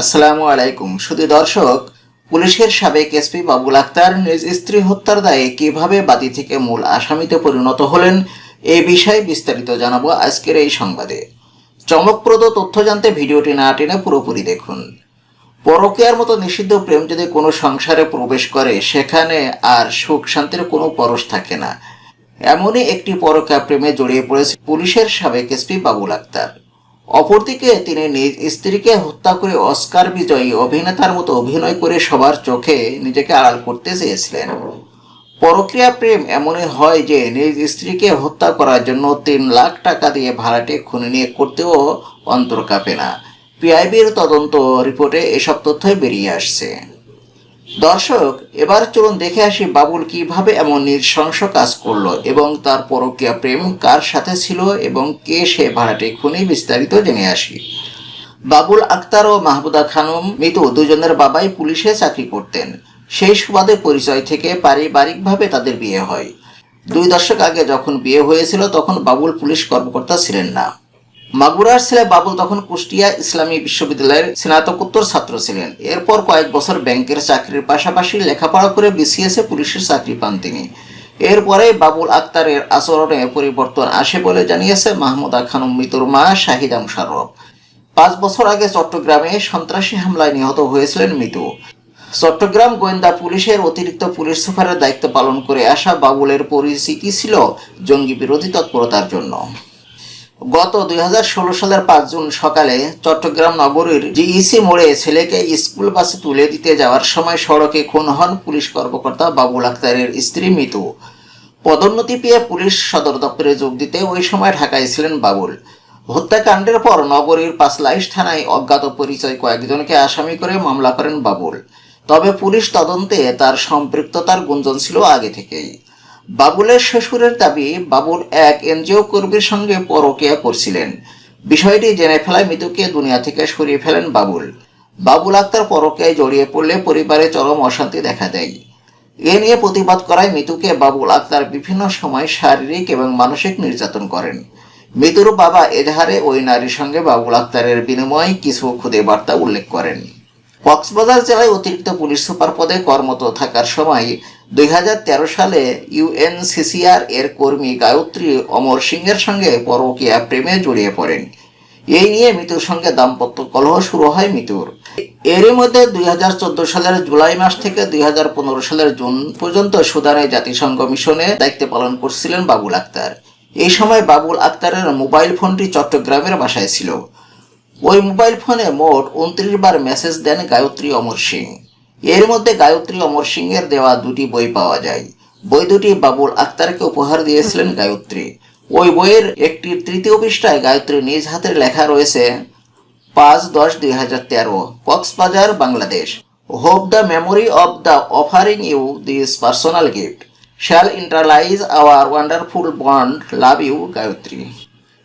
আসসালামু আলাইকুম। শুধু দর্শক, পুলিশের সাবেক এসপি বাবুল আক্তার নিজ স্ত্রী হত্যার দায়ে কীভাবে বাদী থেকে মূল আসামিতে পরিণত হলেন, এ বিষয়ে বিস্তারিত জানাব আজকের এই সংবাদে। চমকপ্রদ তথ্য জানতে ভিডিওটি না টেনে পুরোপুরি দেখুন। পরকীয়ার মতো নিষিদ্ধ প্রেম যদি কোনো সংসারে প্রবেশ করে, সেখানে আর সুখ শান্তির কোনো পরশ থাকে না। এমনই একটি পরকীয়া প্রেমে জড়িয়ে পড়েছে পুলিশের সাবেক এসপি বাবুল আক্তার। অপরদিকে তিনি নিজ স্ত্রীকে হত্যা করে অস্কার বিজয়ী অভিনেতার মতো অভিনয় করে সবার চোখে নিজেকে আড়াল করতে চেয়েছিলেন। পরক্রিয়া প্রেম এমনই হয় যে নিজ স্ত্রীকে হত্যা করার জন্য তিন লাখ টাকা দিয়ে ভাড়াটে খুনি নিয়ে করতেও অন্তর কাঁপে না। পিআইবির তদন্ত রিপোর্টে এসব তথ্যই বেরিয়ে আসছে। দর্শক, এবার চলুন দেখে আসি বাবুল কীভাবে এমন নৃশংস কাজ করল এবং তার পরকীয়া প্রেম কার সাথে ছিল এবং কে সে ভাড়াটে খুনি বিস্তারিত জেনে আসি। বাবুল আক্তার ও মাহবুদা খানম মৃত দুজনের বাবাই পুলিশে চাকরি করতেন। সেই সুবাদে পরিচয় থেকে পারিবারিকভাবে তাদের বিয়ে হয়। দুই দশক আগে যখন বিয়ে হয়েছিল, তখন বাবুল পুলিশ কর্মকর্তা ছিলেন না। মাগুরার ছেলে বাবুল তখন কুষ্টিয়া ইসলামী বিশ্ববিদ্যালয়ের স্নাতকোত্তর ছাত্র ছিলেন। এরপর কয়েক বছর ব্যাংকের চাকরির পাশাপাশি লেখাপড়া করে বিসিএসে পুলিশের চাকরি পান তিনি। এরপরে বাবুল আক্তারের আচরণে পরিবর্তন আসে বলে জানিয়েছে মাহমুদা খানম মৃত্যুর মা শাহিদা মুশাররফ পাঁচ বছর আগে চট্টগ্রামে সন্ত্রাসী হামলায় নিহত হয়েছিলেন মিতু। চট্টগ্রাম গোয়েন্দা পুলিশের অতিরিক্ত পুলিশ সুপারের দায়িত্ব পালন করে আসা বাবুলের পরিচিতি ছিল জঙ্গি বিরোধী তৎপরতার জন্য। গত দুই হাজার ষোলো সালের পাঁচ জুন সকালে চট্টগ্রাম নগরীর জিইসি মোড়ে ছেলেকে স্কুল বাসে তুলে দিতে যাওয়ার সময় সড়কে খুন হন পুলিশ কর্মকর্তা বাবুল আক্তারের স্ত্রী মিতু। পদোন্নতি পেয়ে পুলিশ সদর দপ্তরে যোগ দিতে ওই সময় ঢাকায় ছিলেন বাবুল। হত্যাকাণ্ডের পর নগরীর পাঁচলাইশ থানায় অজ্ঞাত পরিচয় কয়েকজনকে আসামি করে মামলা করেন বাবুল। তবে পুলিশ তদন্তে তার সম্পৃক্ততার গুঞ্জন ছিল আগে থেকেই। বাবুলের শ্বশুরের দাবি, বাবুল এক এনজিও কর্মীর সঙ্গে পরকিয়া করছিলেন। বিষয়টি জেনে ফেলায় মৃতুকে দুনিয়া থেকে সরিয়ে ফেলেন বাবুল। বাবুল আক্তার পরকিয়ায় জড়িয়ে পড়লে পরিবারে চরম অশান্তি দেখা দেয়। এ নিয়ে প্রতিবাদ করায় মিতুকে বাবুল আক্তার বিভিন্ন সময় শারীরিক এবং মানসিক নির্যাতন করেন। মৃতুর বাবা এজাহারে ওই নারীর সঙ্গে বাবুল আক্তারের বিনিময়ে কিছু খুদে বার্তা উল্লেখ করেন। কক্সবাজার জেলায় অতিরিক্ত পুলিশ সুপার পদে কর্মরত থাকার সময় দুই হাজার তেরো সালে ইউএনসিসিআর এর কর্মী গায়ত্রী অমর সিংয়ের সঙ্গে পরকীয়া প্রেমে জড়িয়ে পড়েন। এই নিয়ে মৃত্যুর সঙ্গে দাম্পত্য কলহ শুরু হয় মৃত্যুর। এরই মধ্যে দুই হাজার চোদ্দ সালের জুলাই মাস থেকে দুই হাজার পনেরো সালের জুন পর্যন্ত সুদানে জাতিসংঘ মিশনে দায়িত্ব পালন করছিলেন বাবুল আক্তার। এই সময় বাবুল আক্তারের মোবাইল ফোনটি চট্টগ্রামের বাসায় ছিল। ওই মোবাইল ফোনে মোট উনত্রিশ বার মেসেজ দেন গায়ত্রী অমর সিং। এর মধ্যে গায়ত্রী অমর সিংয়ের দেওয়া দুটি বই পাওয়া যায়। বই দুটি বাবুল আক্তারকে উপহার দিয়েছিলেন গায়ত্রী। ওই বইয়ের একটি তৃতীয় পৃষ্ঠায় গায়ত্রী নিজ হাতের লেখা রয়েছে, পাঁচ দশ দুই হাজার তেরো, Cox's Bazar, Bangladesh. Hope the memory of the offering you this personal gift shall internalize our wonderful bond love you Gayatri.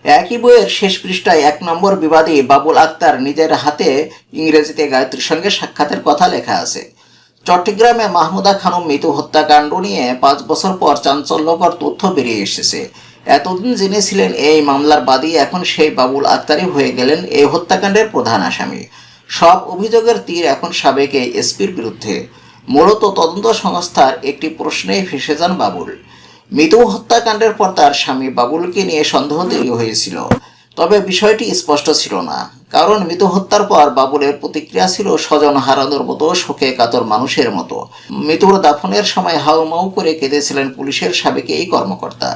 একই বইয়ের শেষ পৃষ্ঠায় এক নম্বর বিবাদী বাবুল আক্তার নিজের হাতে ইংরেজিতে গায়ত্রীর সঙ্গে সাক্ষাতের কথা লেখা আছে। চট্টগ্রামে মাহমুদা খানম মৃত্যু হত্যাকাণ্ড নিয়ে পাঁচ বছর পর চাঞ্চল্যকর তথ্য বেরিয়ে এসেছে। এতদিন যিনি ছিলেন এই মামলার বাদী, এখন সেই বাবুল আক্তারই হয়ে গেলেন এই হত্যাকাণ্ডের প্রধান আসামি। সব অভিযোগের তীর এখন সাবেক এই এসপির বিরুদ্ধে। মূলত তদন্ত সংস্থার একটি প্রশ্নেই ফেসে যান বাবুল। মৃত্যু হত্যাকাণ্ডের পর তার স্বামী বাবুলকে নিয়ে সন্দেহ তৈরি হয়েছিল। তবে বিষয়টি স্পষ্ট ছিল না, কারণ মৃত হত্যার পর বাবুলের প্রতিক্রিয়া ছিল স্বজন হারানোর মতো, শোকে কাতর মানুষের মতো। মৃত্যুর দাফনের সময় হাউমাউ করে কেঁদেছিলেন পুলিশের সাবেক এই কর্মকর্তা।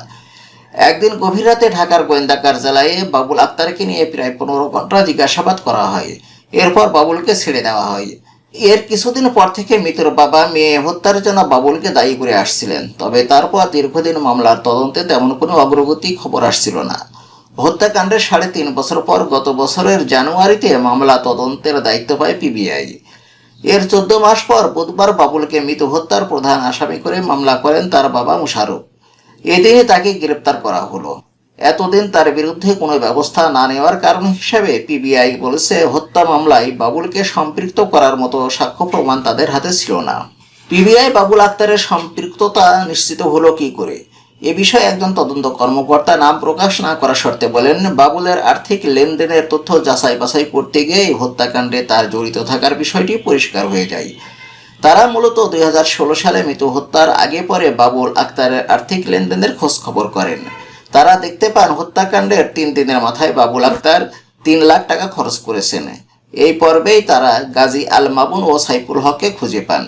একদিন গভীর রাতে ঢাকার গোয়েন্দা কার্যালয়ে বাবুল আক্তারকে নিয়ে প্রায় পনেরো ঘণ্টা জিজ্ঞাসাবাদ করা হয়। এরপর বাবুলকে ছেড়ে দেওয়া হয়। এর কিছুদিন পর থেকে মৃতের বাবা, মেয়ে হত্যার জন্য বাবুলকে দায়ী করে আসছিলেন। তবে তারপর দীর্ঘদিন মামলার তদন্তে তেমন কোনো অগ্রগতি খবর আসছিল না। হত্যাকাণ্ডের সাড়ে তিন বছর পর গত বছরের জানুয়ারিতে মামলা তদন্তের দায়িত্ব পায় পিবিআই। এর চোদ্দ মাস পর বুধবার বাবুলকে মৃত হত্যার প্রধান আসামি করে মামলা করেন তার বাবা মুশারফ। এদিনে তাকে গ্রেপ্তার করা হলো। এতদিন তার বিরুদ্ধে কোনো ব্যবস্থা না নেওয়ার কারণ হিসাবে পিবিআই বলেছে, হত্যা মামলায় বাবুলকে সম্পৃক্ত করার মতো সাক্ষ্য প্রমাণ তাদের হাতে ছিল না। পিবিআই বাবুল আক্তারের সম্পৃক্ততা নিশ্চিত হলো কি করে? এ বিষয়ে একজন তদন্ত কর্মকর্তা নাম প্রকাশ না করা শর্তে বলেন, বাবুলের আর্থিক লেনদেনের তথ্য যাচাই বাছাই করতে গিয়ে এই হত্যাকাণ্ডে তার জড়িত থাকার বিষয়টি পরিষ্কার হয়ে যায়। তারা মূলত দুই হাজার ষোলো সালে মৃত হত্যার আগে পরে বাবুল আক্তারের আর্থিক লেনদেনের খোঁজ খবর করেন। তারা দেখতে পান হত্যাকাণ্ডের তিন দিনের মাথায় বাবুল আক্তার তিন লাখ টাকা খরচ করেছেন। এই পর্বেই তারা গাজী আল মামুন ও সাইফুল হককে খুঁজে পান।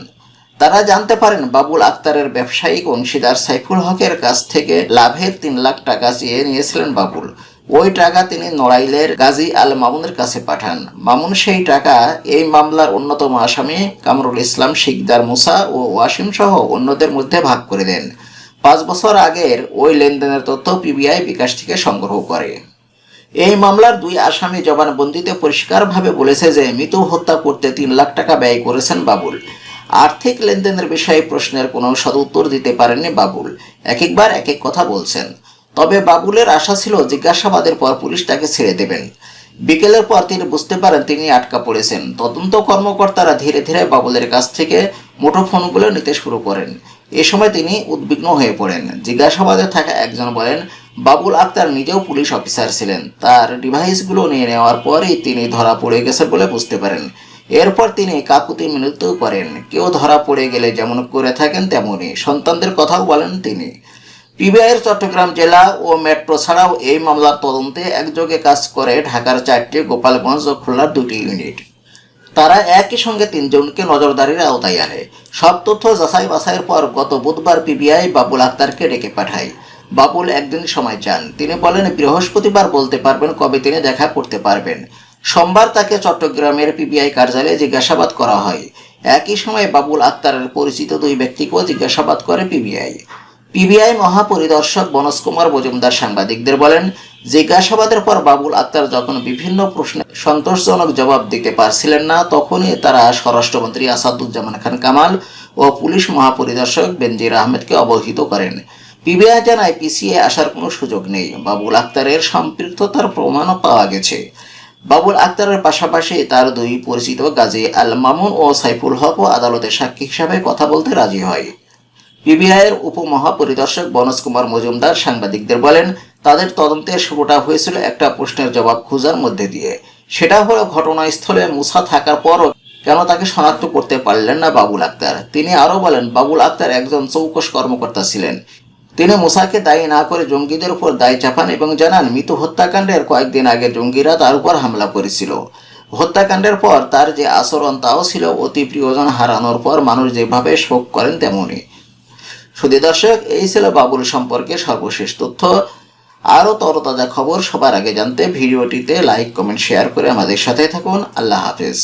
তারা জানতে পারেন বাবুল আক্তারের ব্যবসায়িক অংশীদার সাইফুল হকের কাছ থেকে লাভের তিন লাখ টাকা চেয়ে নিয়েছিলেন বাবুল। ওই টাকা তিনি নড়াইলের গাজী আল মামুনের কাছে পাঠান। মামুন সেই টাকা এই মামলার অন্যতম আসামি কামরুল ইসলাম, শিকদার মুসা ও ওয়াসিম সহ অন্যদের মধ্যে ভাগ করে দেন। পাঁচ বছর আগের ওই লেনদেনের তথ্য পিবিআই বিকাশ থেকে সংগ্রহ করে। এই মামলার দুই আসামি জবানবন্দিতে পরিষ্কারভাবে বলেছে যে মৃত হত্যা করতে তিন লাখ টাকা ব্যয় করেছেন বাবুল। আর্থিক লেনদেনের বিষয়ে প্রশ্নের কোনো সদুত্তর দিতে পারেননি বাবুল। এক একবার এক এক কথা বলছেন। তবে বাবুলের আশা ছিল জিজ্ঞাসাবাদের পর পুলিশ তাকে ছেড়ে দেবেন। বিকেলের পর তিনি বুঝতে পারেন তিনি আটকা পড়েছেন। তদন্ত কর্মকর্তারা ধীরে ধীরে বাবুলের কাছ থেকে মুঠোফোনগুলো নিতে শুরু করেন। এ সময় তিনি উদ্বিগ্ন হয়ে পড়েন। জিজ্ঞাসাবাদে থাকা একজন বলেন, বাবুল আক্তার নিজেও পুলিশ অফিসার ছিলেন। তার ডিভাইসগুলো নিয়ে নেওয়ার পরেই তিনি ধরা পড়ে গেছে বলে বুঝতে পারেন। এরপর তিনি কাকুতি মিনতি করেন। কেউ ধরা পড়ে গেলে যেমন করে থাকেন তেমনই। সন্তানদের কথাও বলেন তিনি। পিবিআইয়ের চট্টগ্রাম জেলা ও মেট্রো ছাড়াও এই মামলার তদন্তে একযোগে কাজ করে ঢাকার চারটি গোপালগঞ্জ ও খুলনার দুটি ইউনিট। তারা একই সঙ্গে তিনজনকে নজরদারির আওতায় আনে। সব তথ্য যাচাই বাছাইয়ের পর গত বুধবার পিবিআই বাবুল আক্তারকে ডেকে পাঠায়। বাবুল একদিন সময় চান। তিনি বলেন, বৃহস্পতিবার বলতে পারবেন কবে তিনি দেখা করতে পারবেন। সোমবার তাকে চট্টগ্রামের পিবিআই কার্যালয়ে জিজ্ঞাসাবাদ করা হয়। একই সময় বাবুল আক্তারের পরিচিত দুই ব্যক্তিকেও জিজ্ঞাসাবাদ করে পিবিআই। পিবিআই মহাপরিদর্শক বনজ কুমার মজুমদার সাংবাদিকদের বলেন, জিজ্ঞাসাবাদের পর বাবুল আক্তার যখন বিভিন্ন প্রশ্নে সন্তোষজনক জবাব দিতে পারছিলেন না, তখনই তারা স্বরাষ্ট্রমন্ত্রী আসাদুজ্জামান খান কামাল ও পুলিশ মহাপরিদর্শক বেনজির আহমেদকে অবহিত করেন। পিবিআই জানায় পিসিএ আসার কোনো সুযোগ নেই। বাবুল আক্তারের সম্পৃক্ততার প্রমাণও পাওয়া গেছে। বাবুল আক্তারের পাশাপাশি তার দুই পরিচিত গাজী আল মামুন ও সাইফুল হকও আদালতে সাক্ষী হিসাবে কথা বলতে রাজি হয়। পিবিআইয়ের উপমহাপরিদর্শক বনজ কুমার মজুমদার সাংবাদিকদের বলেন, তাদের তদন্তের শুরুটা হয়েছিল একটা প্রশ্নের জবাব খোঁজার মধ্যে দিয়ে। সেটা হলো ঘটনাস্থলে মুসা থাকার পরও কেন তাকে শনাক্ত করতে পারলেন না বাবুল আক্তার? তিনি আরও বলেন, বাবুল আক্তার একজন চৌকস কর্মকর্তা ছিলেন। তিনি মুসাকে দায়ী না করে জঙ্গিদের উপর দায় চাপান এবং জানান, মৃত হত্যাকাণ্ডের কয়েকদিন আগে জঙ্গিরা তার উপর হামলা করেছিল। হত্যাকাণ্ডের পর তার যে আচরণ তাও ছিল অতি প্রিয়জন হারানোর পর মানুষ যেভাবে শোক করেন তেমনই। শুধু দর্শক, এই ছিল বাবুল সম্পর্কে সর্বশেষ তথ্য। আরও তরতাজা খবর সবার আগে জানতে ভিডিওটিতে লাইক কমেন্ট শেয়ার করে আমাদের সাথে থাকুন। আল্লাহ হাফেজ।